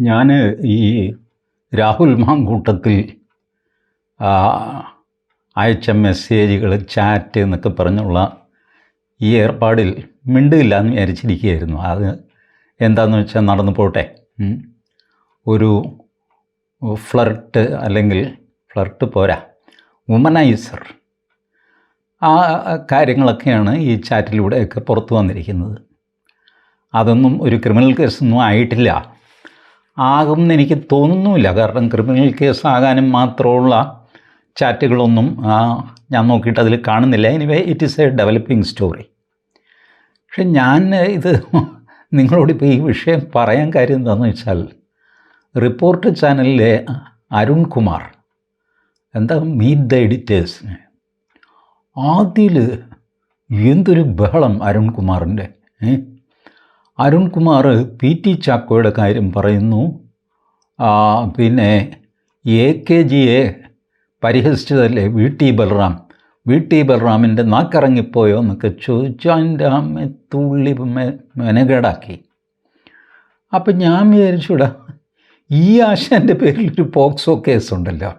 ഞാൻ ഈ രാഹുൽ മാങ്കൂട്ടത്തിൽ അയച്ച മെസ്സേജുകൾ ചാറ്റ് എന്നൊക്കെ പറഞ്ഞുള്ള ഈ ഏർപ്പാടിൽ മിണ്ടില്ല എന്ന് വിചാരിച്ചിരിക്കുകയായിരുന്നു. അത് എന്താണെന്ന് വെച്ചാൽ നടന്നു പോട്ടെ. ഒരു ഫ്ലർട്ട് അല്ലെങ്കിൽ ഫ്ലർട്ട് പോരാ. വുമനൈസർ. ആ കാര്യങ്ങളൊക്കെയാണ് ഈ ചാറ്റിലൂടെയൊക്കെ പുറത്തു വന്നിരിക്കുന്നത്. അതൊന്നും ഒരു ക്രിമിനൽ കേസൊന്നും ആയിട്ടില്ല. ആകുമെന്ന് എനിക്ക് തോന്നുന്നുമില്ല. കാരണം ക്രിമിനൽ കേസ് ആകാനും മാത്രമുള്ള ചാറ്റുകളൊന്നും ഞാൻ നോക്കിയിട്ട് അതിൽ കാണുന്നില്ല. Anyway it is a developing story പക്ഷെ ഞാൻ ഇത് നിങ്ങളോട് നിങ്ങളോടിപ്പോൾ ഈ വിഷയം പറയാൻ കാര്യം എന്താണെന്ന് വെച്ചാൽ റിപ്പോർട്ട് ചാനലിലെ അരുൺ കുമാർ എന്താ മീറ്റ് ദ എഡിറ്റേഴ്സിന് ആദ്യയിൽ എന്തൊരു ബഹളം അരുൺകുമാറിന്റെ ഏ? അരുൺകുമാർ പി ടി ചാക്കോയുടെ കാര്യം പറയുന്നു. പിന്നെ എ കെ ജിയെ പരിഹസിച്ചതല്ലേ V T Balram V T ബലറാമിന്റെ നാക്കിറങ്ങിപ്പോയോ എന്നൊക്കെ ചോദിച്ചു. അതിന്റെ അമ്മ തുള്ളി മെനകേടാക്കി. അപ്പം ഞാൻ വിചാരിച്ചൂടാ ഈ ആശാന്റെ പേരിൽ ഒരു പോക്സോ കേസുണ്ടല്ലോ.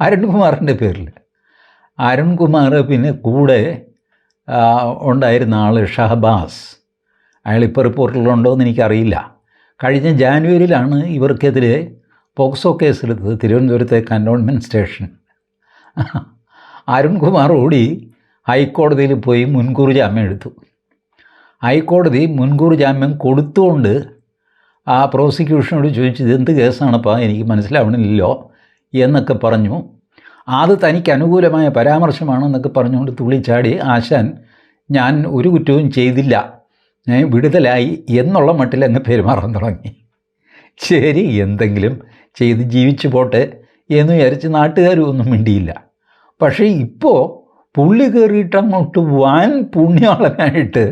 അരുൺകുമാറിന്റെ പേരിൽ. അരുൺകുമാർ പിന്നെ കൂടെ ഉണ്ടായിരുന്ന ആൾ ഷഹബാസ്. അയാളിപ്പോൾ റിപ്പോർട്ടിലുണ്ടോ എന്ന് എനിക്കറിയില്ല. കഴിഞ്ഞ ജാനുവരിയിലാണ് ഇവർക്കെതിരെ പോക്സോ കേസെടുത്തത് തിരുവനന്തപുരത്തെ കന്റോൺമെന്റ് സ്റ്റേഷൻ. അരുൺകുമാർ ഓടി ഹൈക്കോടതിയിൽ പോയി മുൻകൂർ ജാമ്യം എടുത്തു. ഹൈക്കോടതി മുൻകൂർ ജാമ്യം കൊടുത്തുകൊണ്ട് ആ പ്രോസിക്യൂഷനോട് ചോദിച്ചു എന്ത് കേസാണപ്പാ? എനിക്ക് മനസ്സിലാവണില്ലല്ലോ എന്നൊക്കെ പറഞ്ഞു. അത് തനിക്ക് അനുകൂലമായ പരാമർശമാണെന്നൊക്കെ പറഞ്ഞുകൊണ്ട് തുള്ളിച്ചാടി ആശാൻ ഞാൻ ഒരു കുറ്റവും ചെയ്തില്ല. വിടുതലായി എന്നുള്ള മട്ടിൽ അങ്ങ് പെരുമാറാൻ തുടങ്ങി. ശരി എന്തെങ്കിലും ചെയ്ത് ജീവിച്ചു പോട്ടെ എന്ന് വിചാരിച്ച് നാട്ടുകാരും ഒന്നും മിണ്ടിയില്ല. പക്ഷേ ഇപ്പോൾ പുള്ളി കയറിയിട്ട് അങ്ങോട്ട് വാൻ പുണ്യാളനായിട്ട്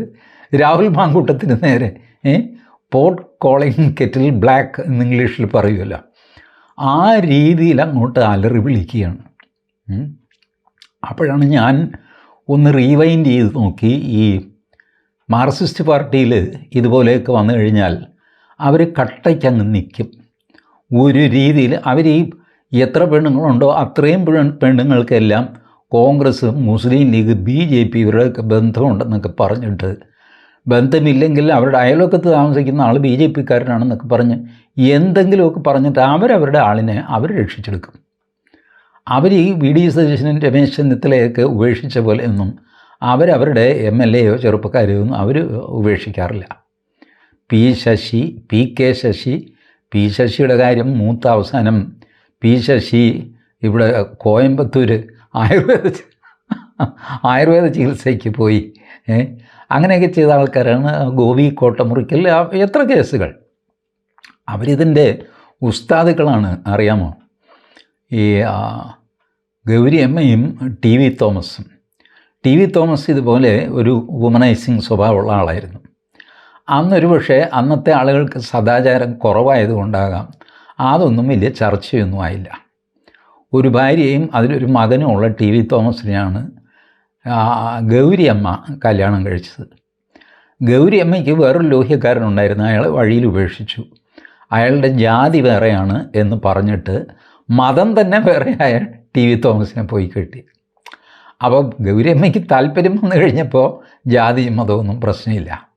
രാഹുൽ മാങ്കൂട്ടത്തിന് നേരെ പോട്ട് കോളിംഗ് കെറ്റിൽ ബ്ലാക്ക് എന്ന് ഇംഗ്ലീഷിൽ പറയുമല്ലോ ആ രീതിയിൽ അങ്ങോട്ട് അലറി വിളിക്കുകയാണ്. അപ്പോഴാണ് ഞാൻ ഒന്ന് റീവൈൻഡ് ചെയ്ത് നോക്കി ഈ മാർക്സിസ്റ്റ് പാർട്ടിയിൽ ഇതുപോലെയൊക്കെ വന്നു കഴിഞ്ഞാൽ അവർ കട്ടയ്ക്കങ്ങ് നിൽക്കും. ഒരു രീതിയിൽ അവർ ഈ എത്ര പെണ്ണുങ്ങളുണ്ടോ അത്രയും പെണ്ണുങ്ങൾക്കെല്ലാം Congress Muslim League B J P ഇവരുടെയൊക്കെ ബന്ധമുണ്ടെന്നൊക്കെ പറഞ്ഞിട്ട് ബന്ധമില്ലെങ്കിൽ അവരുടെ അയലോക്കത്ത് താമസിക്കുന്ന ആൾ ബി ജെ പിക്കാരനാണെന്നൊക്കെ പറഞ്ഞ് എന്തെങ്കിലുമൊക്കെ പറഞ്ഞിട്ട് അവരവരുടെ ആളിനെ അവർ രക്ഷിച്ചെടുക്കും. അവർ ഈ വി ഡി സതീശനും രമേശ് ചെന്നിത്തലയൊക്കെ ഉപേക്ഷിച്ച പോലെയൊന്നും അവരവരുടെ എം എൽ എയോ ചെറുപ്പക്കാരെയോ ഒന്നും അവർ ഉപേക്ഷിക്കാറില്ല. P Sasi P K Sasi P ശശിയുടെ കാര്യം മൂത്ത അവസാനം പി ശശി ഇവിടെ കോയമ്പത്തൂർ ആയുർവേദ ആയുർവേദ ചികിത്സയ്ക്ക് പോയി. അങ്ങനെയൊക്കെ ചെയ്ത ആൾക്കാരാണ് ഗോപി കോട്ടമുറിക്കൽ. എത്ര കേസുകൾ? അവരിതിന്റെ ഉസ്താദുക്കളാണ് അറിയാമോ? ഈ ഗൗരി അമ്മയും ടി വി തോമസും. ടി വി തോമസ് ഇതുപോലെ ഒരു വുമനൈസിങ് സ്വഭാവമുള്ള ആളായിരുന്നു. അന്നൊരു പക്ഷേ അന്നത്തെ ആളുകൾക്ക് സദാചാരം കുറവായതുകൊണ്ടാകാം അതൊന്നും വലിയ ചർച്ചയൊന്നും ആയില്ല. ഒരു ഭാര്യയും അതിലൊരു മകനും ഉള്ള ടി വി തോമസിനെയാണ് ഗൗരിയമ്മ കല്യാണം കഴിച്ചത്. ഗൗരിയമ്മയ്ക്ക് വേറൊരു ലോഹ്യക്കാരനുണ്ടായിരുന്നു അയാളെ വഴിയിൽ ഉപേക്ഷിച്ചു. അയാളുടെ ജാതി വേറെയാണ് എന്ന് പറഞ്ഞിട്ട് മതം തന്നെ വേറെയായ ടി വി തോമസിനെ പോയി കെട്ടി. അപ്പോൾ ഗൗരിയമ്മയ്ക്ക് താല്പര്യം വന്നു കഴിഞ്ഞപ്പോൾ ജാതിയും മതമൊന്നും പ്രശ്നമില്ല.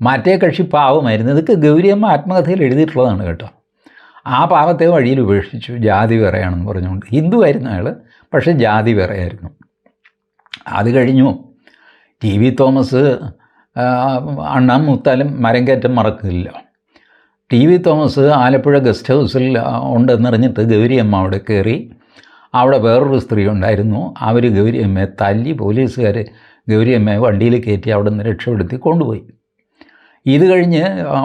മറ്റേ കക്ഷി പാവമായിരുന്നു. ഇതൊക്കെ ഗൗരിയമ്മ ആത്മകഥയിൽ എഴുതിയിട്ടുള്ളതാണ് കേട്ടോ. ആ പാവത്തെ വഴിയിൽ ഉപേക്ഷിച്ചു. ജാതി വേറെയാണെന്ന് പറഞ്ഞുകൊണ്ട്. ഹിന്ദു ആയിരുന്നു അയാൾ പക്ഷേ ജാതി വേറെയായിരുന്നു. അത് കഴിഞ്ഞു. ടി വി തോമസ് അണ്ണാൻ മുത്താലും മരം കയറ്റം മറക്കില്ല. T V Thomas Alappuzha guest ഹൗസിൽ ഉണ്ടെന്നറിഞ്ഞിട്ട് ഗൗരിയമ്മ അവിടെ കയറി. അവിടെ വേറൊരു സ്ത്രീ ഉണ്ടായിരുന്നു. അവർ ഗൗരിയമ്മയെ തല്ലി പോലീസുകാർ ഗൗരിയമ്മയെ വണ്ടിയിൽ കയറ്റി അവിടെ നിന്ന് രക്ഷപ്പെടുത്തി കൊണ്ടുപോയി. ഇത് കഴിഞ്ഞ്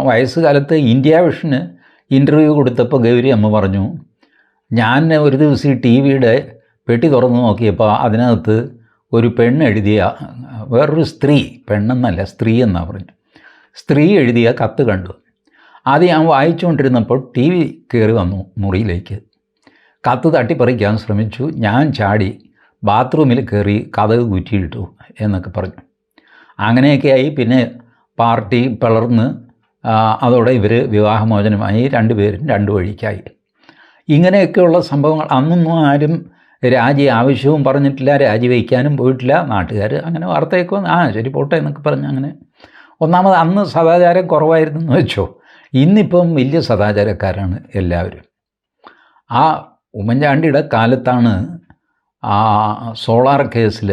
വയസ്സുകാലത്ത് ഇന്ത്യ വിഷന് ഇന്റർവ്യൂ കൊടുത്തപ്പോൾ ഗൗരി അമ്മ പറഞ്ഞു ഞാൻ ഒരു ദിവസം ഈ ടി വിയുടെ പെട്ടി തുറന്നു നോക്കിയപ്പോൾ അതിനകത്ത് ഒരു പെണ്ണ് എഴുതിയ വേറൊരു സ്ത്രീ പെണ്ണെന്നല്ല സ്ത്രീ എന്നാ പറഞ്ഞു. സ്ത്രീ എഴുതിയ കത്ത് കണ്ടു. അത് ഞാൻ വായിച്ചുകൊണ്ടിരുന്നപ്പോൾ ടി വി കയറി വന്നു മുറിയിലേക്ക്. കത്ത് തട്ടിപ്പറിക്കാൻ ശ്രമിച്ചു. ഞാൻ ചാടി ബാത്റൂമിൽ കയറി കഥക് കുറ്റിയിട്ടു എന്നൊക്കെ പറഞ്ഞു. അങ്ങനെയൊക്കെയായി പിന്നെ പാർട്ടി പിളർന്ന് അതോടെ ഇവർ വിവാഹമോചനമായി രണ്ടുപേരും രണ്ടു വഴിക്കായി. ഇങ്ങനെയൊക്കെയുള്ള സംഭവങ്ങൾ അന്നൊന്നും ആരും രാജി ആവശ്യവും പറഞ്ഞിട്ടില്ല രാജിവെക്കാനും പോയിട്ടില്ല. നാട്ടുകാർ അങ്ങനെ വാർത്തയൊക്കെ വന്ന് ആ ശരി പോട്ടെ എന്നൊക്കെ പറഞ്ഞ് അങ്ങനെ. ഒന്നാമത് അന്ന് സദാചാരം കുറവായിരുന്നു എന്ന് വെച്ചോ. ഇന്നിപ്പം വലിയ സദാചാരക്കാരാണ് എല്ലാവരും. ആ ഉമ്മൻചാണ്ടിയുടെ കാലത്താണ് ആ സോളാർ കേസിൽ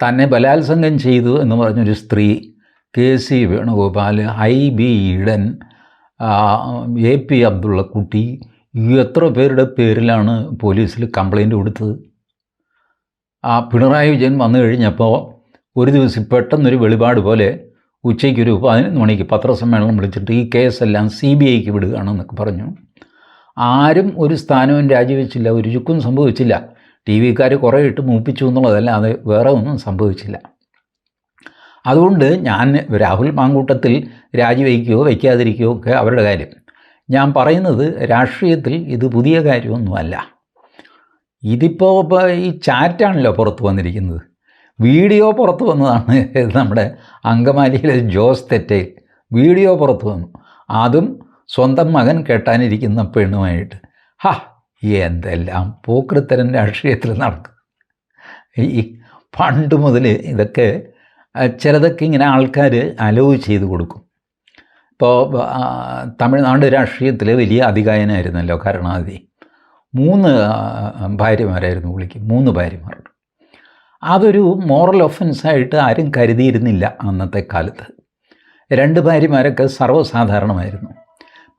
തന്നെ ബലാത്സംഗം ചെയ്തു എന്ന് പറഞ്ഞൊരു സ്ത്രീ K C Venugopal Hibi Eden A P Abdullakutty എത്ര പേരുടെ പേരിലാണ് പോലീസിൽ കംപ്ലൈന്റ് കൊടുത്തത്. ആ പിണറായി വിജയൻ വന്നു കഴിഞ്ഞപ്പോൾ ഒരു ദിവസം പെട്ടെന്നൊരു വെളിപാട് പോലെ ഉച്ചയ്ക്കൊരു പതിനൊന്ന് മണിക്ക് പത്രസമ്മേളനം വിളിച്ചിട്ട് ഈ കേസെല്ലാം സി ബി ഐക്ക് വിടുകയാണെന്നൊക്കെ പറഞ്ഞു. ആരും ഒരു സ്ഥാനവും രാജിവെച്ചില്ല ഒരു ചുക്കും സംഭവിച്ചില്ല. ടി വിക്കാർ കുറേ ഇട്ട് മൂപ്പിച്ചു എന്നുള്ളതല്ലാതെ വേറെ ഒന്നും സംഭവിച്ചില്ല. അതുകൊണ്ട് ഞാൻ രാഹുൽ മാങ്കൂട്ടത്തിൽ രാജിവെക്കുകയോ വയ്ക്കാതിരിക്കുകയോ ഒക്കെ അവരുടെ കാര്യം. ഞാൻ പറയുന്നത് രാഷ്ട്രീയത്തിൽ ഇത് പുതിയ കാര്യമൊന്നുമല്ല. ഇതിപ്പോൾ ഈ ചാറ്റാണല്ലോ പുറത്ത് വന്നിരിക്കുന്നത്. വീഡിയോ പുറത്ത് വന്നതാണ് നമ്മുടെ അങ്കമാലിയിലെ ജോസ് തെറ്റയിൽ വീഡിയോ പുറത്ത് വന്നു. അതും സ്വന്തം മകൻ കെട്ടാനിരിക്കുന്ന പെണ്ണുമായിട്ട്. ഹാ എന്തെല്ലാം പൂക്കൃത്തരൻ രാഷ്ട്രീയത്തിൽ നടക്കും. ഈ പണ്ട് മുതൽ ഇതൊക്കെ ചിലതൊക്കെ ഇങ്ങനെ ആൾക്കാർ അലവ് ചെയ്ത് കൊടുക്കും. ഇപ്പോൾ തമിഴ്നാട് രാഷ്ട്രീയത്തിൽ വലിയ അധികായനായിരുന്നല്ലോ കരുണാനിധി. മൂന്ന് ഭാര്യമാരായിരുന്നു വിളിക്കും മൂന്ന് ഭാര്യമാർ അതൊരു മോറൽ ഒഫൻസായിട്ട് ആരും കരുതിയിരുന്നില്ല അന്നത്തെ കാലത്ത്. രണ്ട് ഭാര്യമാരൊക്കെ സർവസാധാരണമായിരുന്നു.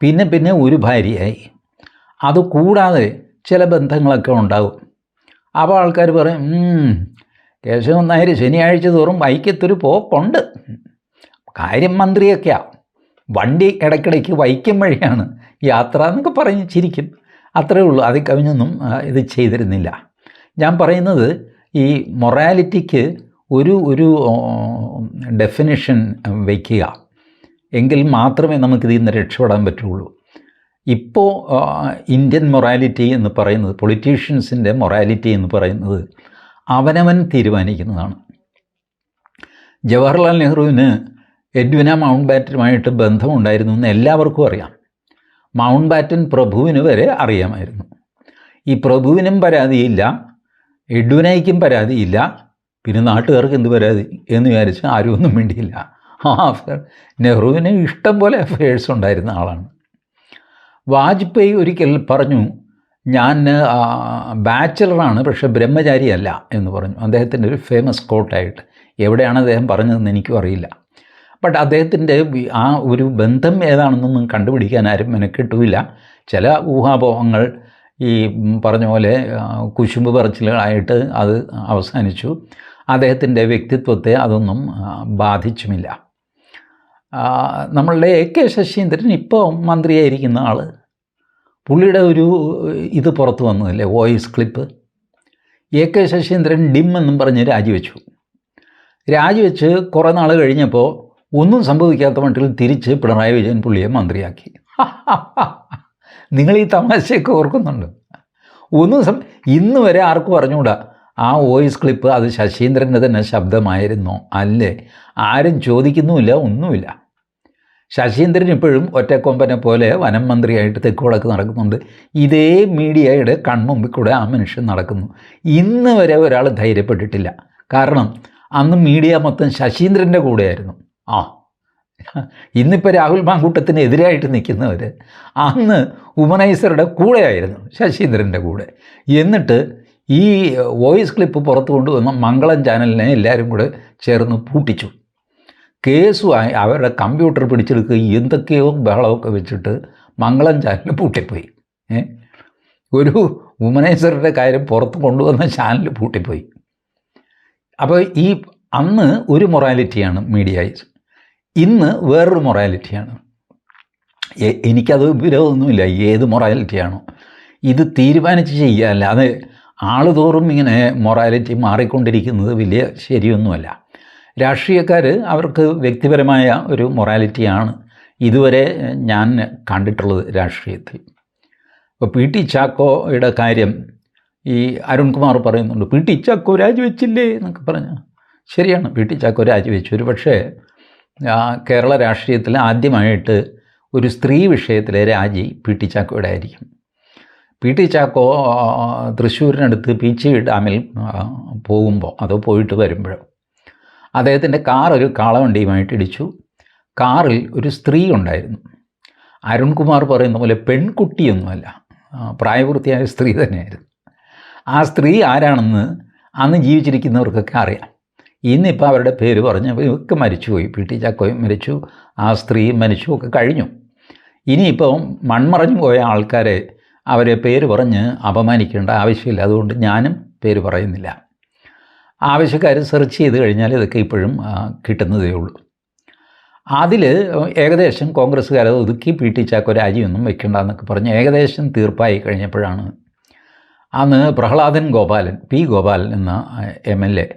പിന്നെ പിന്നെ ഒരു ഭാര്യയായി. അതുകൂടാതെ ചില ബന്ധങ്ങളൊക്കെ ഉണ്ടാവും അപ്പോൾ ആൾക്കാർ പറയും "ഉം, കേശവൻ നായർ ശനിയാഴ്ച തോറും വൈക്കത്തൊരു പോക്കുണ്ട്. കാര്യം മന്ത്രിയൊക്കെയാണ് വണ്ടി ഇടയ്ക്കിടയ്ക്ക് വൈക്കം വഴിയാണ് യാത്ര എന്നൊക്കെ പറഞ്ഞ് ചിരിക്കും. അത്രേ ഉള്ളൂ. അതിൽ കവിഞ്ഞൊന്നും ഇത് ചെയ്തിരുന്നില്ല. ഞാൻ പറയുന്നത് ഈ മൊറാലിറ്റിക്ക് ഒരു ഒരു ഡെഫിനിഷൻ വയ്ക്കുക എങ്കിൽ മാത്രമേ നമുക്കിതിൽ നിന്ന് രക്ഷപ്പെടാൻ പറ്റുള്ളൂ. ഇപ്പോൾ ഇന്ത്യൻ മൊറാലിറ്റി എന്ന് പറയുന്നത് പൊളിറ്റീഷ്യൻസിന്റെ മൊറാലിറ്റി എന്ന് പറയുന്നത് അവനവൻ തീരുമാനിക്കുന്നതാണ്. ജവഹർലാൽ നെഹ്റുവിന് എഡ്വിന മൗണ്ട് ബാറ്റനുമായിട്ട് ബന്ധമുണ്ടായിരുന്നു എന്ന് എല്ലാവർക്കും അറിയാം. മൗണ്ട് ബാറ്റൻ പ്രഭുവിന് വരെ അറിയാമായിരുന്നു. ഈ പ്രഭുവിനും പരാതിയില്ല എഡ്വിനയ്ക്കും പരാതിയില്ല പിന്നെ നാട്ടുകാർക്ക് എന്ത് പരാതി എന്ന് വിചാരിച്ച് ആരും ഒന്നും വേണ്ടിയില്ല അഫയർ നെഹ്റുവിന് ഇഷ്ടം പോലെ അഫയേഴ്സ് ഉണ്ടായിരുന്ന ആളാണ്. വാജ്പേയി ഒരിക്കൽ പറഞ്ഞു ഞാൻ ബാച്ചലറാണ് പക്ഷെ ബ്രഹ്മചാരിയല്ല എന്ന് പറഞ്ഞു. അദ്ദേഹത്തിന്റെ ഒരു ഫേമസ് കോട്ടായിട്ട് എവിടെയാണ് അദ്ദേഹം പറഞ്ഞതെന്ന് എനിക്കും അറിയില്ല. ബട്ട് അദ്ദേഹത്തിന്റെ ആ ഒരു ബന്ധം ഏതാണെന്നൊന്നും കണ്ടുപിടിക്കാൻ ആരും മെനക്കെട്ടുമില്ല ചില ഊഹാപോഹങ്ങൾ ഈ പറഞ്ഞ പോലെ കുശുമ്പ് പറച്ചിലുകളായിട്ട് അത് അവസാനിച്ചു. അദ്ദേഹത്തിന്റെ വ്യക്തിത്വത്തെ അതൊന്നും ബാധിച്ചുമില്ല. നമ്മളുടെ എ കെ ശശീന്ദ്രൻ ഇപ്പോൾ മന്ത്രിയായിരിക്കുന്ന ആൾ പുള്ളിയുടെ ഒരു ഇത് പുറത്ത് വന്നതല്ലേ voice clip. A K Saseendran dim എന്നും പറഞ്ഞ് രാജിവെച്ചു. രാജിവെച്ച് കുറേ നാൾ കഴിഞ്ഞപ്പോൾ ഒന്നും സംഭവിക്കാത്ത മട്ടിൽ തിരിച്ച് പിണറായി വിജയൻ പുള്ളിയെ മന്ത്രിയാക്കി. നിങ്ങൾ ഈ തമാശയൊക്കെ ഓർക്കുന്നുണ്ട്. ഒന്നും സം ഇന്ന് വരെ ആർക്കും പറഞ്ഞുകൂടാ ആ വോയിസ് ക്ലിപ്പ് അത് ശശീന്ദ്രന്റെ തന്നെ ശബ്ദമായിരുന്നോ? അല്ലേ? ആരും ചോദിക്കുന്നുമില്ല ഒന്നുമില്ല. ശശീന്ദ്രൻ ഇപ്പോഴും ഒറ്റക്കൊമ്പനെ പോലെ വനം മന്ത്രിയായിട്ട് തെക്ക് വടക്ക് നടക്കുന്നുണ്ട്. ഇതേ മീഡിയയുടെ കൺമുമ്പിൽ കൂടെ ആ മനുഷ്യൻ നടക്കുന്നു. ഇന്ന് വരെ ഒരാൾ ധൈര്യപ്പെട്ടിട്ടില്ല. കാരണം അന്ന് മീഡിയ മൊത്തം ശശീന്ദ്രന്റെ കൂടെയായിരുന്നു. ആ ഇന്നിപ്പോൾ രാഹുൽ മാങ്കൂട്ടത്തിന് എതിരായിട്ട് നിൽക്കുന്നവർ അന്ന് ഉമനൈസറുടെ കൂടെയായിരുന്നു ശശീന്ദ്രന്റെ കൂടെ. എന്നിട്ട് ഈ വോയിസ് ക്ലിപ്പ് പുറത്തു കൊണ്ടുവന്ന മംഗളം ചാനലിനെ എല്ലാവരും കൂടെ ചേർന്ന് പൂട്ടിച്ചു. കേസുമായി അവരുടെ കമ്പ്യൂട്ടർ പിടിച്ചെടുക്കുകയും എന്തൊക്കെയോ ബഹളമൊക്കെ വെച്ചിട്ട് മംഗളം ചാനൽ പൂട്ടിപ്പോയി. ഒരു വുമനൈസറുടെ കാര്യം പുറത്ത് കൊണ്ടുവന്ന ചാനൽ പൂട്ടിപ്പോയി. അപ്പോൾ ഈ അന്ന് ഒരു മൊറാലിറ്റിയാണ് മീഡിയൈസ് ഇന്ന് വേറൊരു മൊറാലിറ്റിയാണ് എനിക്കത് വിരോധമൊന്നുമില്ല. ഏത് മൊറാലിറ്റിയാണോ ഇത് തീരുമാനിച്ച് ചെയ്യുക അല്ലാതെ ആളുതോറും ഇങ്ങനെ മൊറാലിറ്റി മാറിക്കൊണ്ടിരിക്കുന്നത് വലിയ ശരിയൊന്നുമല്ല. രാഷ്ട്രീയക്കാർ അവർക്ക് വ്യക്തിപരമായ ഒരു മൊറാലിറ്റിയാണ് ഇതുവരെ ഞാൻ കണ്ടിട്ടുള്ളത് രാഷ്ട്രീയത്തിൽ. ഇപ്പോൾ പി ടി ചാക്കോയുടെ കാര്യം ഈ അരുൺകുമാർ പറയുന്നുണ്ട് പി ടി ചാക്കോ രാജിവെച്ചില്ലേ എന്നൊക്കെ പറഞ്ഞു. ശരിയാണ് പി ടി ചാക്കോ രാജിവെച്ചു. ഒരു പക്ഷേ കേരള രാഷ്ട്രീയത്തിൽ ആദ്യമായിട്ട് ഒരു സ്ത്രീ വിഷയത്തിലെ രാജി പി ടി ചാക്കോയുടെ ആയിരിക്കും. പി ടി ചാക്കോ തൃശ്ശൂരിനടുത്ത് പീച്ചി ഡാമിൽ പോകുമ്പോൾ അതോ പോയിട്ട് വരുമ്പോഴോ അദ്ദേഹത്തിന്റെ കാർ ഒരു കാളവണ്ടിയുമായിട്ട് ഇടിച്ചു. കാറിൽ ഒരു സ്ത്രീ ഉണ്ടായിരുന്നു. അരുൺകുമാർ പറയുന്ന പോലെ പെൺകുട്ടിയൊന്നുമല്ല പ്രായപൂർത്തിയായ സ്ത്രീ തന്നെയായിരുന്നു. ആ സ്ത്രീ ആരാണെന്ന് അന്ന് ജീവിച്ചിരിക്കുന്നവർക്കൊക്കെ അറിയാം. ഇന്നിപ്പോൾ അവരുടെ പേര് പറഞ്ഞ് ഇവർക്ക് മരിച്ചുപോയി. പി ടി ചാക്കോയും മരിച്ചു ആ സ്ത്രീയും മരിച്ചു ഒക്കെ കഴിഞ്ഞു. ഇനിയിപ്പോൾ മൺമറഞ്ഞു പോയ ആൾക്കാരെ അവരെ പേര് പറഞ്ഞ് അപമാനിക്കേണ്ട ആവശ്യമില്ല. അതുകൊണ്ട് ഞാനും പേര് പറയുന്നില്ല. ആവശ്യക്കാർ സെർച്ച് ചെയ്ത് കഴിഞ്ഞാൽ ഇതൊക്കെ ഇപ്പോഴും കിട്ടുന്നതേ ഉള്ളൂ. അതിൽ ഏകദേശം കോൺഗ്രസ്സുകാരത് ഒതുക്കി പി ടി ചാക്കോ രാജിയൊന്നും വെക്കണ്ടെന്നൊക്കെ പറഞ്ഞ് ഏകദേശം തീർപ്പായി കഴിഞ്ഞപ്പോഴാണ് അന്ന് പ്രഹ്ലാദൻ ഗോപാലൻ പി ഗോപാലൻ എന്ന എം എൽ എ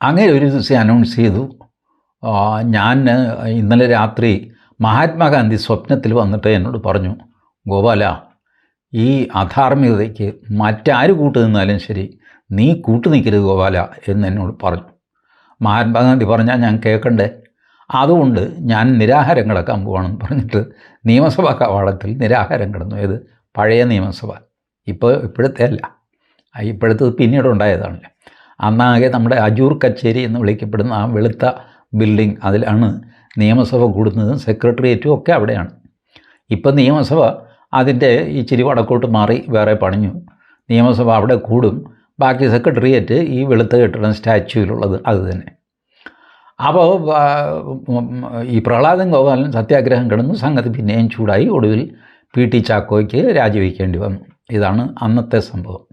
അങ്ങനെ ഒരു ദിവസം അനൗൺസ് ചെയ്തു ഞാൻ ഇന്നലെ രാത്രി മഹാത്മാഗാന്ധി സ്വപ്നത്തിൽ വന്നിട്ട് എന്നോട് പറഞ്ഞു ഗോപാല ഈ അധാർമികതയ്ക്ക് മറ്റാര് കൂട്ടു നിന്നാലും ശരി നീ കൂട്ടു നിൽക്കരുത് ഗോപാല എന്ന് എന്നോട് പറഞ്ഞു. മഹാത്മാഗാന്ധി പറഞ്ഞാൽ ഞാൻ കേൾക്കണ്ടേ? അതുകൊണ്ട് ഞാൻ നിരാഹാരം കിടക്കാൻ പോവാണെന്ന് പറഞ്ഞിട്ട് നിയമസഭാ കവാടത്തിൽ നിരാഹാരം കിടന്നു. ഏത്? പഴയ നിയമസഭ. ഇപ്പോൾ ഇപ്പോഴത്തെ അല്ല. ഇപ്പോഴത്തെ പിന്നീട് ഉണ്ടായതാണല്ലോ. അന്നാകെ നമ്മുടെ അജൂർ കച്ചേരി എന്ന് വിളിക്കപ്പെടുന്ന ആ വെളുത്ത ബിൽഡിംഗ് അതിലാണ് നിയമസഭ കൂടുന്നതും സെക്രട്ടേറിയറ്റും ഒക്കെ അവിടെയാണ്. ഇപ്പം നിയമസഭ അതിന്റെ ഇച്ചിരി വടക്കോട്ട് മാറി വേറെ പണിഞ്ഞു. നിയമസഭ അവിടെ കൂടും. ബാക്കി സെക്രട്ടേറിയറ്റ് ഈ വെളുത്ത കെട്ടിടം സ്റ്റാച്യൂവിലുള്ളത് അത് തന്നെ. അപ്പോൾ ഈ പ്രഹ്ലാദൻ ഗോപാലൻ സത്യാഗ്രഹം കിടന്നു. സംഗതി പിന്നെയും ചൂടായി. ഒടുവിൽ പി ടി ചാക്കോയ്ക്ക് രാജിവെക്കേണ്ടി വന്നു. ഇതാണ് അന്നത്തെ സംഭവം.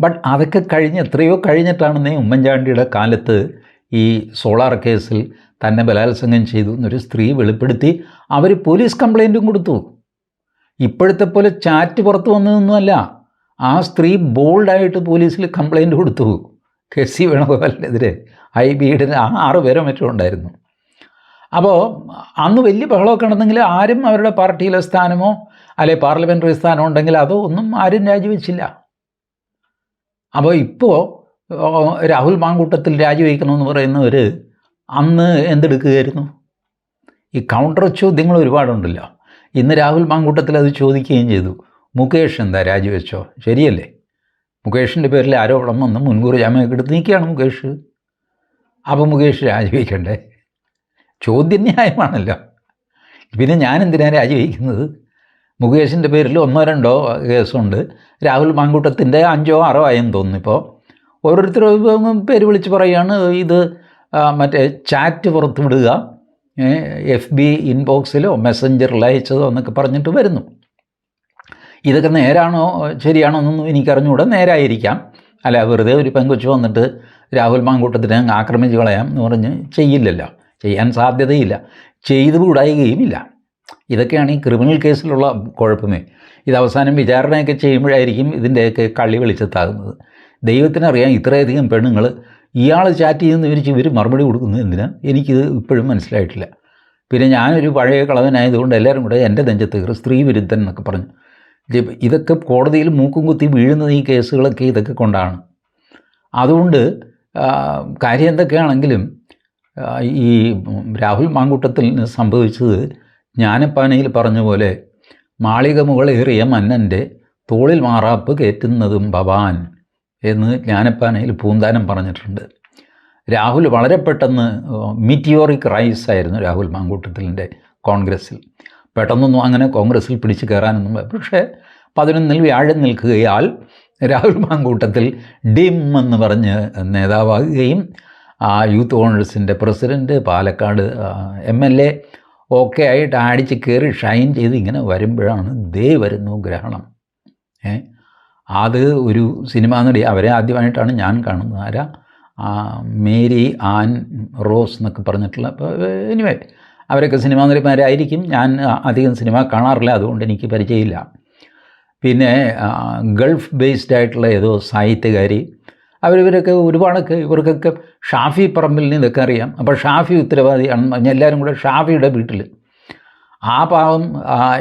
ബട്ട് അതൊക്കെ കഴിഞ്ഞ് എത്രയോ കഴിഞ്ഞിട്ടാണെന്നേ ഉമ്മൻചാണ്ടിയുടെ കാലത്ത് ഈ സോളാർ കേസിൽ തന്നെ ബലാത്സംഗം ചെയ്തു എന്നൊരു സ്ത്രീ വെളിപ്പെടുത്തി. അവർ പോലീസ് കംപ്ലൈന്റും കൊടുത്തു. ഇപ്പോഴത്തെ പോലെ ചാറ്റ് പുറത്തു വന്നതൊന്നുമല്ല. ആ സ്ത്രീ ബോൾഡായിട്ട് പോലീസിൽ കംപ്ലൈന്റ് കൊടുത്തു. K C വേണുഗോപാലിനെതിരെ. ഐ ബിയുടെ ആറ് പേരോ മറ്റോ ഉണ്ടായിരുന്നു. അപ്പോൾ അന്ന് വലിയ ബഹളമൊക്കെ ഉണ്ടെങ്കിൽ ആരും അവരുടെ പാർട്ടിയിലെ സ്ഥാനമോ അല്ലെ പാർലമെന്ററി സ്ഥാനം ഉണ്ടെങ്കിൽ അതോ ഒന്നും ആരും രാജിവെച്ചില്ല. അപ്പോൾ ഇപ്പോൾ രാഹുൽ മാങ്കൂട്ടത്തിൽ രാജിവെക്കണമെന്ന് പറയുന്നവർ അന്ന് എന്തെടുക്കുകയായിരുന്നു? ഈ കൗണ്ടർ ചോദ്യങ്ങൾ ഒരുപാടുണ്ടല്ലോ. ഇന്ന് രാഹുൽ മാങ്കൂട്ടത്തിൽ അത് ചോദിക്കുകയും ചെയ്തു. മുകേഷ് എന്താ രാജിവെച്ചോ? ശരിയല്ലേ? മുകേഷിന്റെ പേരിൽ ആരോപണം വന്ന് മുൻകൂർ ജാമ്യമൊക്കെ എടുത്ത് നീക്കുകയാണ് മുകേഷ്. അപ്പോൾ മുകേഷ് രാജിവെക്കണ്ടേ? ചോദ്യം ന്യായമാണല്ലോ പിന്നെ ഞാൻ എന്തിനാണ് രാജിവെക്കുന്നത്? മുകേഷിന്റെ പേരിൽ ഒന്നോ രണ്ടോ കേസുണ്ട്. രാഹുൽ മാങ്കൂട്ടത്തിന്റെ അഞ്ചോ ആറോ ആയെന്ന് തോന്നുന്നു ഇപ്പോൾ ഓരോരുത്തരും പേര് വിളിച്ച് പറയുകയാണ് ഇത് മറ്റേ ചാറ്റ് പുറത്ത് വിടുക എഫ് ബി ഇൻബോക്സിലോ മെസ്സഞ്ചറിൽ അയച്ചതോ എന്നൊക്കെ പറഞ്ഞിട്ട് വരുന്നു. ഇതൊക്കെ നേരാണോ ശരിയാണോ എന്നൊന്നും എനിക്കറിഞ്ഞുകൂടെ. നേരായിരിക്കാം. അല്ല വെറുതെ ഒരു പെങ്കൊച്ചു വന്നിട്ട് രാഹുൽ മാങ്കൂട്ടത്തിനെ ആക്രമിച്ച് കളയാം എന്ന് പറഞ്ഞ് ചെയ്യില്ലല്ലോ. ചെയ്യാൻ സാധ്യതയില്ല. ചെയ്തു കൂടായികയുമില്ല ഇതൊക്കെയാണ് ഈ ക്രിമിനൽ കേസിലുള്ള കുഴപ്പമേ. ഇത് അവസാനം വിചാരണയൊക്കെ ചെയ്യുമ്പോഴായിരിക്കും ഇതിന്റെയൊക്കെ കള്ളി വെളിച്ചത്താകുന്നത്. ദൈവത്തിനറിയാം ഇത്രയധികം പെണ്ണുങ്ങൾ ഇയാൾ ചാറ്റ് ചെയ്യുന്ന വിരിച്ച് ഇവർ മറുപടി കൊടുക്കുന്നത് എന്തിനാ? എനിക്കിത് ഇപ്പോഴും മനസ്സിലായിട്ടില്ല. പിന്നെ ഞാനൊരു പഴയ കളവനായതുകൊണ്ട് എല്ലാവരും കൂടെ എന്റെ നെഞ്ചത്ത് കയറി സ്ത്രീ വിരുദ്ധൻ എന്നൊക്കെ പറഞ്ഞു. ഇതൊക്കെ കോടതിയിൽ മൂക്കും കുത്തി വീഴുന്നത് ഈ കേസുകളൊക്കെ ഇതൊക്കെ കൊണ്ടാണ്. അതുകൊണ്ട് കാര്യം എന്തൊക്കെയാണെങ്കിലും ഈ രാഹുൽ മാങ്കൂട്ടത്തിൽ സംഭവിച്ചത് ജ്ഞാനപ്പാനയിൽ പറഞ്ഞ പോലെ മാളിക മുകളേറിയ മന്നന്റെ തോളിൽ മാറാപ്പ് കയറ്റുന്നതും ഭവാൻ എന്ന് ജ്ഞാനപ്പാനയിൽ പൂന്താനം പറഞ്ഞിട്ടുണ്ട്. രാഹുൽ വളരെ പെട്ടെന്ന് മിറ്റിയോറിക് റൈസ് ആയിരുന്നു രാഹുൽ മാങ്കൂട്ടത്തിലിന്റെ കോൺഗ്രസ്സിൽ. പെട്ടെന്നൊന്നും അങ്ങനെ കോൺഗ്രസ്സിൽ പിടിച്ചു കയറാനൊന്നും പക്ഷേ പതിനൊന്നിൽ വ്യാഴം നിൽക്കുകയാൽ രാഹുൽ മാങ്കൂട്ടത്തിൽ ഡിം എന്ന് പറഞ്ഞ് നേതാവാകുകയും ആ യൂത്ത് കോൺഗ്രസിന്റെ president Palakkad M L A ഒക്കെ ആയിട്ട് അടിച്ച് കയറി ഷൈൻ ചെയ്ത് ഇങ്ങനെ വരുമ്പോഴാണ് ദേ വരുന്നു ഗ്രഹണം. ഏ? അത് ഒരു സിനിമാ നടി അവരെ ആദ്യമായിട്ടാണ് ഞാൻ കാണുന്നത്. ആരാ? മേരി ആൻ റോസ് എന്നൊക്കെ പറഞ്ഞിട്ടുള്ള അപ്പോൾ എനിവേ അവരൊക്കെ സിനിമാ നടിമാരായിരിക്കും. ഞാൻ അധികം സിനിമ കാണാറില്ല. അതുകൊണ്ട് എനിക്ക് പരിചയമില്ല. പിന്നെ ഗൾഫ് ബേസ്ഡ് ആയിട്ടുള്ള ഏതോ സാഹിത്യകാരി അവരിവരൊക്കെ ഒരുപാടൊക്കെ ഇവർക്കൊക്കെ ഷാഫി പറമ്പിലിന് ഇതൊക്കെ അറിയാം. അപ്പോൾ ഷാഫി ഉത്തരവാദിയാണെന്ന് പറഞ്ഞാൽ എല്ലാവരും കൂടെ ഷാഫിയുടെ വീട്ടിൽ ആ പാവം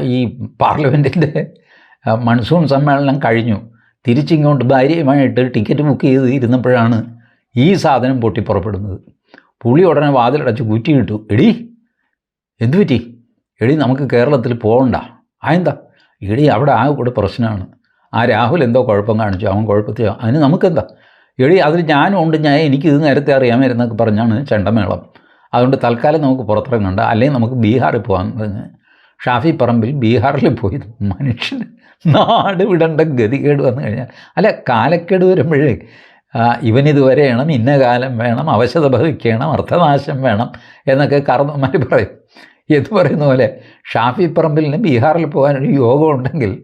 ഈ പാർലമെന്റിന്റെ മൺസൂൺ സമ്മേളനം കഴിഞ്ഞു. തിരിച്ചിങ്ങോട്ട് ഭാര്യയുമായിട്ട് ടിക്കറ്റ് ബുക്ക് ചെയ്ത് ഇരുന്നപ്പോഴാണ് ഈ സാധനം പൊട്ടിപ്പുറപ്പെടുന്നത്. പുളി ഉടനെ വാതിലടച്ച് കുറ്റിയിട്ടു. എടി എന്തു പറ്റി? എടി നമുക്ക് കേരളത്തിൽ പോകണ്ട അതെന്താ എടി അവിടെ ആ കൂടെ പ്രശ്നമാണ്. ആ രാഹുൽ എന്തോ കുഴപ്പം കാണിച്ചു. അവൻ കുഴപ്പത്തിൽ അതിന് നമുക്കെന്താ? എടി അതിൽ ഞാനും ഉണ്ട്. ഞാൻ എനിക്ക് ഇത് നേരത്തെ അറിയാമായിരുന്നൊക്കെ പറഞ്ഞാണ് ചെണ്ടമേളം. അതുകൊണ്ട് തൽക്കാലം നമുക്ക് പുറത്തിറങ്ങണ്ട. അല്ലെങ്കിൽ നമുക്ക് ബീഹാറിൽ പോകാൻ പറഞ്ഞ്. ഷാഫി പറമ്പിൽ ബീഹാറിൽ പോയി. മനുഷ്യന് നാട് വിടേണ്ട ഗതികേട് വന്നു കഴിഞ്ഞാൽ. അല്ല കാലക്കേട് വരുമ്പോഴേ ഇവനിത് വരെയണം ഇന്ന കാലം വേണം അവശത ഭവിക്കണം അർത്ഥനാശം വേണം എന്നൊക്കെ കർമ്മമാർ പറയും. എന്ന് പറയുന്ന പോലെ ഷാഫി പറമ്പിലിന് ബീഹാറിൽ പോകാനൊരു യോഗം ഉണ്ടെങ്കിൽ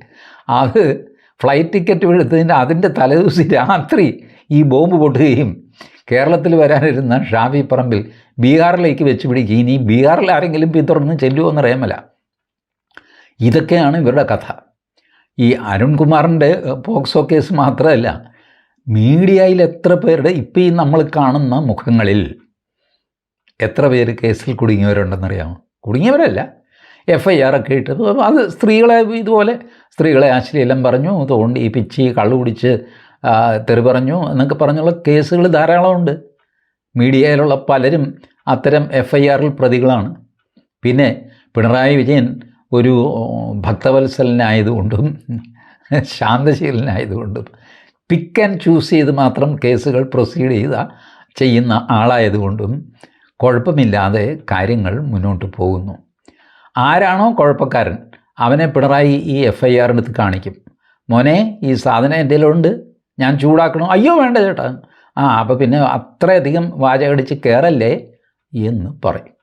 അത് ഫ്ലൈറ്റ് ടിക്കറ്റ് എടുത്തതിന്റെ അതിന്റെ തലേദിവസം രാത്രി ഈ ബോംബ് പൊട്ടുകയും കേരളത്തിൽ വരാനിരുന്ന ഷാഫി പറമ്പിൽ ബീഹാറിലേക്ക് വെച്ച് പിടിക്കുകയും ഇനി ബീഹാറിൽ ആരെങ്കിലും പിന്തുടർന്ന് ചെല്ലുമോ എന്നറിയാമല്ല. ഇതൊക്കെയാണ് ഇവരുടെ കഥ. ഈ അരുൺകുമാറിന്റെ പോക്സോ കേസ് മാത്രമല്ല മീഡിയയിൽ എത്ര പേരുടെ ഇപ്പം ഈ നമ്മൾ കാണുന്ന മുഖങ്ങളിൽ എത്ര പേര് കേസിൽ കുടുങ്ങിയവരുണ്ടെന്നറിയാമോ? കുടുങ്ങിയവരല്ല. എഫ് ഐ ആർ ഒക്കെ ഇട്ട്. അത് സ്ത്രീകളെ ഇതുപോലെ സ്ത്രീകളെ ആശ്ലീലം പറഞ്ഞു തോണ്ടി പിച്ചി കള്ളു കുടിച്ച് തെറി പറഞ്ഞു എന്നൊക്കെ പറഞ്ഞുള്ള കേസുകൾ ധാരാളമുണ്ട് മീഡിയയിലുള്ള പലരും അത്തരം എഫ് ഐ ആറിൽ പ്രതികളാണ്. പിന്നെ പിണറായി വിജയൻ ഒരു ഭക്തവത്സലനായതുകൊണ്ടും ശാന്തശീലനായതുകൊണ്ടും പിക്ക് ആൻഡ് ചൂസ് ചെയ്ത് മാത്രം കേസുകൾ പ്രൊസീഡ് ചെയ്ത ചെയ്യുന്ന ആളായതുകൊണ്ടും കുഴപ്പമില്ലാതെ കാര്യങ്ങൾ മുന്നോട്ട് പോകുന്നു. ആരാണോ കുഴപ്പക്കാരൻ അവനെ പിണറായി ഈ എഫ് ഐ ആറിനടുത്ത് കാണിക്കും. മോനെ ഈ സാധനം എന്റെ ഉണ്ട് ഞാൻ ചൂടാക്കണോ? അയ്യോ വേണ്ട ചേട്ടാ. ആ അപ്പോൾ പിന്നെ അത്രയധികം വാചകടിച്ച് കയറല്ലേ എന്ന് പറയും.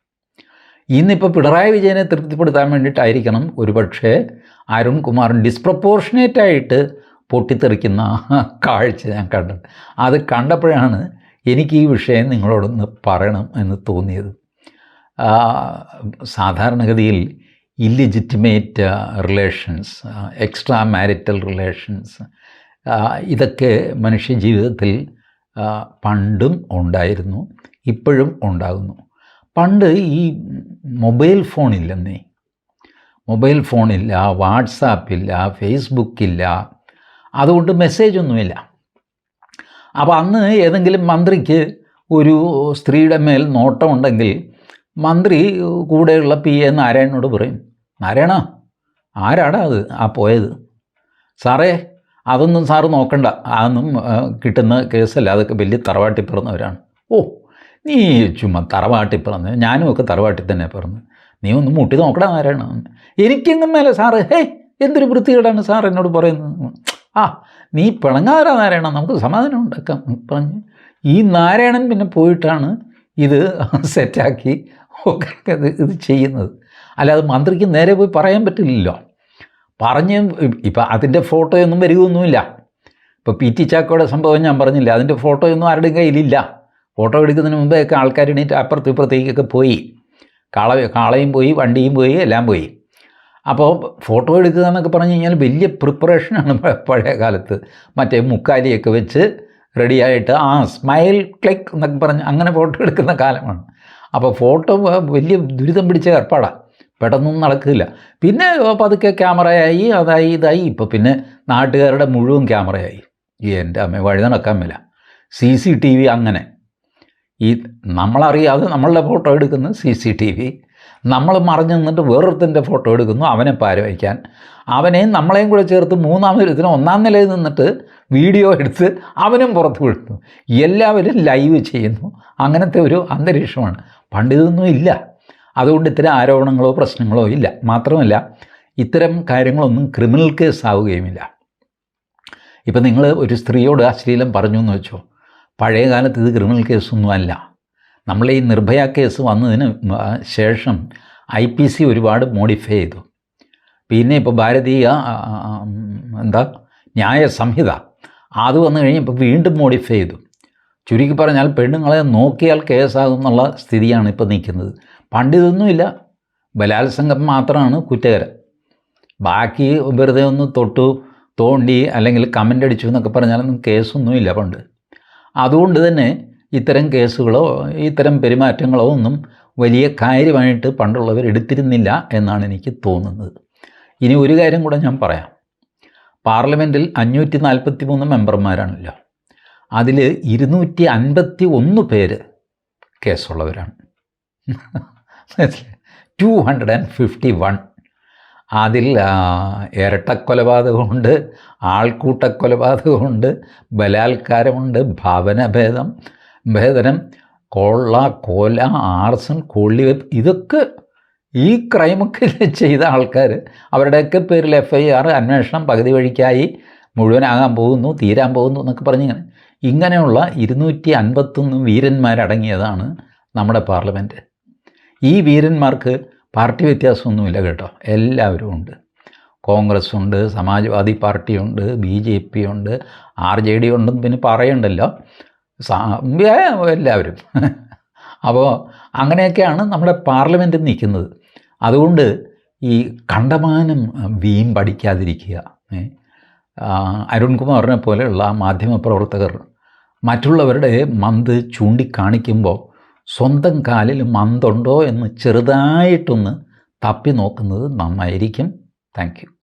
ഇന്നിപ്പോൾ പിണറായി വിജയനെ തൃപ്തിപ്പെടുത്താൻ വേണ്ടിയിട്ടായിരിക്കണം ഒരുപക്ഷേ അരുൺകുമാർ ഡിസ്പ്രപ്പോർഷനേറ്റായിട്ട് പൊട്ടിത്തെറിക്കുന്ന കാഴ്ച ഞാൻ കണ്ടത് അത് കണ്ടപ്പോഴാണ് എനിക്ക് ഈ വിഷയം നിങ്ങളോടൊന്ന് പറയണം എന്ന് തോന്നിയത്. സാധാരണഗതിയിൽ illegitimate relations extra marital relations ഇതൊക്കെ മനുഷ്യ ജീവിതത്തിൽ പണ്ടും ഉണ്ടായിരുന്നു ഇപ്പോഴും ഉണ്ടാകുന്നു. പണ്ട് ഈ മൊബൈൽ ഫോണില്ലെന്നേ. മൊബൈൽ ഫോണില്ല വാട്സാപ്പില്ല ഫേസ്ബുക്കില്ല അതുകൊണ്ട് മെസ്സേജൊന്നുമില്ല അപ്പോൾ അന്ന് ഏതെങ്കിലും മന്ത്രിക്ക് ഒരു സ്ത്രീയുടെ മേൽ നോട്ടമുണ്ടെങ്കിൽ മന്ത്രി കൂടെയുള്ള പി എ നാരായണനോട് പറയും നാരായണ ആരാടാ അത്? ആ പോയത്? സാറേ അതൊന്നും സാറ് നോക്കണ്ട. അതൊന്നും കിട്ടുന്ന കേസല്ല. അതൊക്കെ വലിയ തറവാട്ടി പിറന്നവരാണ്. ഓ നീ ചുമ്മാ തറവാട്ടി പിറന്ന്. ഞാനും ഒക്കെ തറവാട്ടി തന്നെ പിറന്ന്. നീ ഒന്ന് മുട്ടി നോക്കടാ നാരായണ. എനിക്കെങ്ങും മേലെ സാറ് ഹേ എന്തൊരു വൃത്തികേടാണ് സാർ എന്നോട് പറയുന്നത്? ആ നീ പിണങ്ങാറാ നാരായണ നമുക്ക് സമാധാനം ഉണ്ടാക്കാം പറഞ്ഞു. ഈ നാരായണൻ പിന്നെ പോയിട്ടാണ് ഇത് സെറ്റാക്കി ഒക്കെ ഇത് ചെയ്യുന്നത്. അല്ലാതെ മന്ത്രിക്ക് നേരെ പോയി പറയാൻ പറ്റില്ലല്ലോ. പറഞ്ഞ് ഇപ്പം അതിന്റെ ഫോട്ടോയൊന്നും വരികയൊന്നുമില്ല. ഇപ്പോൾ പി ടി ചാക്കോയുടെ സംഭവം ഞാൻ പറഞ്ഞില്ല അതിന്റെ ഫോട്ടോയൊന്നും ആരുടെയും കയ്യിലില്ല. ഫോട്ടോ എടുക്കുന്നതിന് മുമ്പേയൊക്കെ ആൾക്കാർ എണീറ്റ് അപ്പുറത്തും ഇപ്പുറത്തേക്കൊക്കെ പോയി. കാള കാളയും പോയി വണ്ടിയും പോയി എല്ലാം പോയി. അപ്പോൾ ഫോട്ടോ എടുക്കുക എന്നൊക്കെ പറഞ്ഞു കഴിഞ്ഞാൽ വലിയ പ്രിപ്പറേഷനാണ് പഴയ കാലത്ത്. മറ്റേ മുക്കാലിയൊക്കെ വെച്ച് റെഡിയായിട്ട് ആ സ്മൈൽ ക്ലിക്ക് എന്നൊക്കെ പറഞ്ഞ് അങ്ങനെ ഫോട്ടോ എടുക്കുന്ന കാലമാണ്. അപ്പോൾ ഫോട്ടോ വലിയ ദുരിതം പിടിച്ച ഏർപ്പാടാണ് പെട്ടെന്നൊന്നും നടക്കില്ല. പിന്നെ പതുക്കെ ക്യാമറയായി അതായി ഇതായി. ഇപ്പോൾ പിന്നെ നാട്ടുകാരുടെ മുഴുവൻ ക്യാമറയായി. ഈ എന്റെ അമ്മ വഴി നടക്കാൻ മേല. സി സി ടി വി അങ്ങനെ. ഈ നമ്മളറിയാതെ നമ്മളുടെ ഫോട്ടോ എടുക്കുന്ന സി സി ടി വി. നമ്മൾ മറിഞ്ഞു നിന്നിട്ട് വേറൊരുത്തന്റെ ഫോട്ടോ എടുക്കുന്നു അവനെ പാരവയ്ക്കാൻ. അവനെയും നമ്മളെയും കൂടെ ചേർത്ത് മൂന്നാമതൊരുത്തിന് ഒന്നാം നിലയിൽ നിന്നിട്ട് വീഡിയോ എടുത്ത് അവനും പുറത്ത് വിടുന്നു എല്ലാവരും ലൈവ് ചെയ്യുന്നു. അങ്ങനത്തെ ഒരു അന്തരീക്ഷമാണ്. പണ്ടിതൊന്നും ഇല്ല. അതുകൊണ്ട് ഇത്തരം ആരോപണങ്ങളോ പ്രശ്നങ്ങളോ ഇല്ല. മാത്രമല്ല ഇത്തരം കാര്യങ്ങളൊന്നും ക്രിമിനൽ കേസ് ആവുകയുമില്ല. ഇപ്പം നിങ്ങൾ ഒരു സ്ത്രീയോട് അശ്ലീലം പറഞ്ഞു എന്ന് വെച്ചോ? പഴയ കാലത്ത് ഇത് ക്രിമിനൽ കേസൊന്നും അല്ല. നമ്മൾ ഈ നിർഭയ കേസ് വന്നതിന് ശേഷം ഐ പി സി ഒരുപാട് മോഡിഫൈ ചെയ്തു. പിന്നെ ഇപ്പോൾ ഭാരതീയ എന്താ ന്യായ സംഹിത അത് വന്നു കഴിഞ്ഞപ്പോൾ വീണ്ടും മോഡിഫൈ ചെയ്തു. ചുരുക്കി പറഞ്ഞാൽ പെണ്ണുങ്ങളെ നോക്കിയാൽ കേസാകും എന്നുള്ള സ്ഥിതിയാണ് ഇപ്പോൾ നിൽക്കുന്നത്. പണ്ടിതൊന്നുമില്ല ബലാത്സംഗം മാത്രമാണ് കുറ്റകരം. ബാക്കി വെറുതെ ഒന്ന് തൊട്ടു തോണ്ടി അല്ലെങ്കിൽ കമന്റ് അടിച്ചു എന്നൊക്കെ പറഞ്ഞാലൊന്നും കേസൊന്നുമില്ല പണ്ട്. അതുകൊണ്ട് തന്നെ ഇത്തരം കേസുകളോ ഇത്തരം പെരുമാറ്റങ്ങളോ ഒന്നും വലിയ കാര്യമായിട്ട് പണ്ടുള്ളവർ എടുത്തിരുന്നില്ല എന്നാണ് എനിക്ക് തോന്നുന്നത്. ഇനി ഒരു കാര്യം കൂടെ ഞാൻ പറയാം. പാർലമെന്റിൽ അഞ്ഞൂറ്റി നാൽപ്പത്തി മൂന്ന് മെമ്പർമാരാണല്ലോ. അതിൽ ഇരുന്നൂറ്റി അൻപത്തി ഒന്ന് പേര് കേസുള്ളവരാണ്. Two hundred and fifty one. അതിൽ ഇരട്ടക്കൊലപാതകമുണ്ട് ആൾക്കൂട്ടക്കൊലപാതകമുണ്ട് ബലാത്കാരമുണ്ട് ഭവനഭേദം ഭേദനം കൊള്ള കൊല ആർസൺ കൊള്ളിവെപ്പ് ഇതൊക്കെ ഈ ക്രൈമൊക്കെ ചെയ്ത ആൾക്കാർ അവരുടെയൊക്കെ പേരിൽ എഫ് ഐ ആർ അന്വേഷണം പകുതി വഴിക്കായി മുഴുവനാകാൻ പോകുന്നു തീരാൻ പോകുന്നു എന്നൊക്കെ പറഞ്ഞിങ്ങനെ. ഇങ്ങനെയുള്ള ഇരുന്നൂറ്റി അൻപത്തൊന്ന് വീരന്മാരടങ്ങിയതാണ് നമ്മുടെ പാർലമെന്റ്. ഈ വീരന്മാർക്ക് പാർട്ടി വ്യത്യാസമൊന്നുമില്ല കേട്ടോ. എല്ലാവരും ഉണ്ട്. കോൺഗ്രസ് ഉണ്ട് സമാജ്വാദി പാർട്ടിയുണ്ട് ബി ജെ പി ഉണ്ട് ആർ ജെ ഡി ഉണ്ടെന്ന് പിന്നെ പറയണ്ടല്ലോ. സാ- ഏ, എല്ലാവരും. അപ്പോൾ അങ്ങനെയൊക്കെയാണ് നമ്മുടെ പാർലമെന്റിൽ നിൽക്കുന്നത്. അതുകൊണ്ട് ഈ കണ്ടമാനം വീം പഠിക്കാതിരിക്കുക അരുൺകുമാറിനെ പോലെയുള്ള മാധ്യമപ്രവർത്തകർ മറ്റുള്ളവരുടെ മന്ത് ചൂണ്ടിക്കാണിക്കുമ്പോൾ സ്വന്തം കാലിൽ മന്തുണ്ടോ എന്ന് ചെറുതായിട്ടൊന്ന് തപ്പി നോക്കുന്നത് നന്നായിരിക്കും. താങ്ക്